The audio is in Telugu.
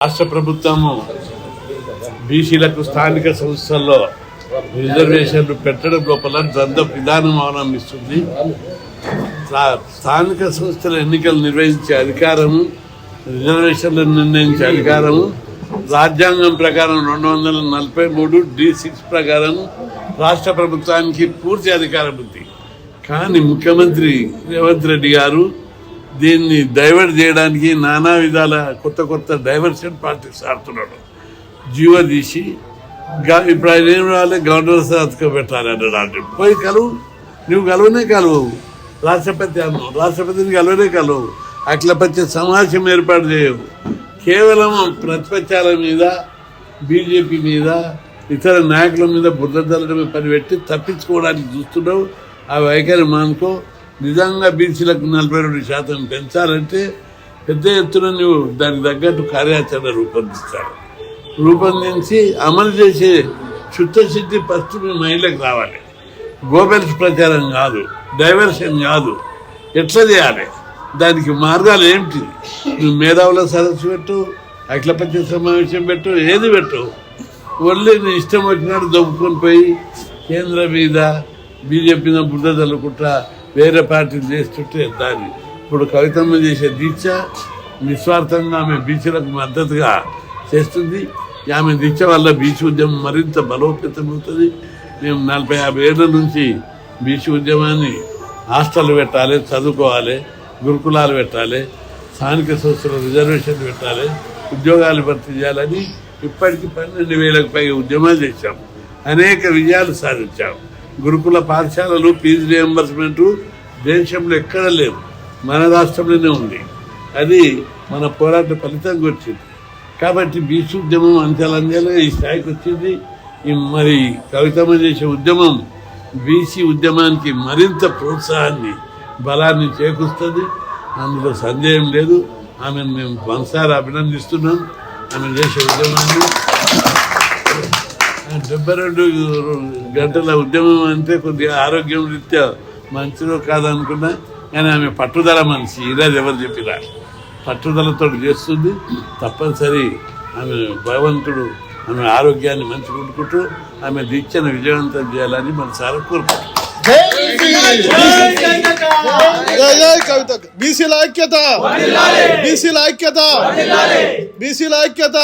రాష్ట్ర ప్రభుత్వము బీసీలకు స్థానిక సంస్థల్లో రిజర్వేషన్లు పెట్టడం లోపల ద్వంద్వ విధానం అవలంబిస్తుంది. స్థా- స్థానిక సంస్థల ఎన్నికలు నిర్వహించే అధికారము రిజర్వేషన్లను నిర్ణయించే అధికారము రాజ్యాంగం ప్రకారం రెండు వందల నలభై మూడు డి సిక్స్ ప్రకారం రాష్ట్ర ప్రభుత్వానికి పూర్తి అధికారం ఉంది. కానీ ముఖ్యమంత్రి రేవంత్ రెడ్డి గారు దీన్ని డైవర్ట్ చేయడానికి నానా విధాల కొత్త కొత్త డైవర్షన్ పార్టీస్ ఆడుతున్నాడు. జీవో తీసి ఇప్పుడు ఆయన ఏం రావాలి గవర్నర్ సంతకం పెట్టాలి అన్నాడు పోయి కలువు. నువ్వు కలువనే కలవు. రాష్ట్రపతి అన్నావు రాష్ట్రపతిని కలవనే కలువు. అఖిలపక్ష సమావేశం ఏర్పాటు చేయవు. కేవలం ప్రతిపక్షాల మీద బీజేపీ మీద ఇతర నాయకుల మీద బుద్ధ జల్లడమే పని పెట్టి తప్పించుకోవడానికి చూస్తున్నావు. ఆ వైఖరి మానుకో. నిజంగా బీసీలకు నలభై రెండు శాతం పెంచాలంటే పెద్ద ఎత్తున నువ్వు దానికి తగ్గట్టు కార్యాచరణ రూపొందించాలి రూపొందించి అమలు చేసే చిత్తశుద్ధి ఫస్ట్ మీ మైండ్లోకి రావాలి. గోబెల్స్ ప్రచారం కాదు డైవర్షన్ కాదు. ఎట్లా చేయాలి? దానికి మార్గాలు ఏమిటి? నువ్వు మేధావుల సదస్సు పెట్టు అఖిలపక్ష సమావేశం పెట్టు ఏది పెట్టు. ఒళ్ళి నీ ఇష్టం వచ్చినట్టు దొబ్బుకొని పోయి కేంద్ర మీద బీజేపీ బుద్ధ తల్లుకుంటా వేరే పార్టీలు చేస్తుంటే దాన్ని ఇప్పుడు కవితమ్మ చేసే దీక్ష నిస్వార్థంగా ఆమె బీచ్లకు మద్దతుగా చేస్తుంది. ఆమె దీక్ష వల్ల బీచ్ ఉద్యమం మరింత బలోపేతమవుతుంది మేము నలభై యాభై ఏళ్ళ నుంచి బీచ్ ఉద్యమాన్ని హాస్టల్ పెట్టాలి చదువుకోవాలి గురుకులాలు పెట్టాలి స్థానిక సంస్థల రిజర్వేషన్లు పెట్టాలి ఉద్యోగాలు భర్తీ చేయాలని ఇప్పటికి పన్నెండు వేలకు పైగా ఉద్యమాలు చేశాం. అనేక విజయాలు సాధించాం. గురుకుల పాఠశాలలు ఫీజు రియంబర్స్మెంట్ దేశంలో ఎక్కడ లేవు. మన రాష్ట్రంలోనే ఉంది. అది మన పోరాట ఫలితంగా వచ్చింది కాబట్టి బీసీ ఉద్యమం అంచెలంచెలుగా ఈ స్థాయికి వచ్చింది. ఈ మరి కవితమ్మ చేసే ఉద్యమం బీసీ ఉద్యమానికి మరింత ప్రోత్సాహాన్ని బలాన్ని చేకూరుస్తుంది. అందులో సందేహం లేదు. ఆమెను మేము మనసారా అభినందిస్తున్నాం. ఆమె చేసే ఉద్యమాన్ని డెబ్బై రెండు గంటల ఉద్యమం అంటే కొద్దిగా ఆరోగ్యం రీత్యా మంచిదో కాదనుకున్నా కానీ ఆమె పట్టుదల మనిషి. ఈరోజు ఎవరు చెప్పినా. పట్టుదలతో చేస్తుంది. తప్పనిసరి ఆమె భగవంతుడు ఆమె ఆరోగ్యాన్ని మంచి కొట్టుకుంటూ ఆమె దీక్షను విజయవంతం చేయాలని మనసారా కోరుకుంటున్నాం. జై బీసీల ఐక్యత. బీసీల ఐక్యత. బీసీల ఐక్యత.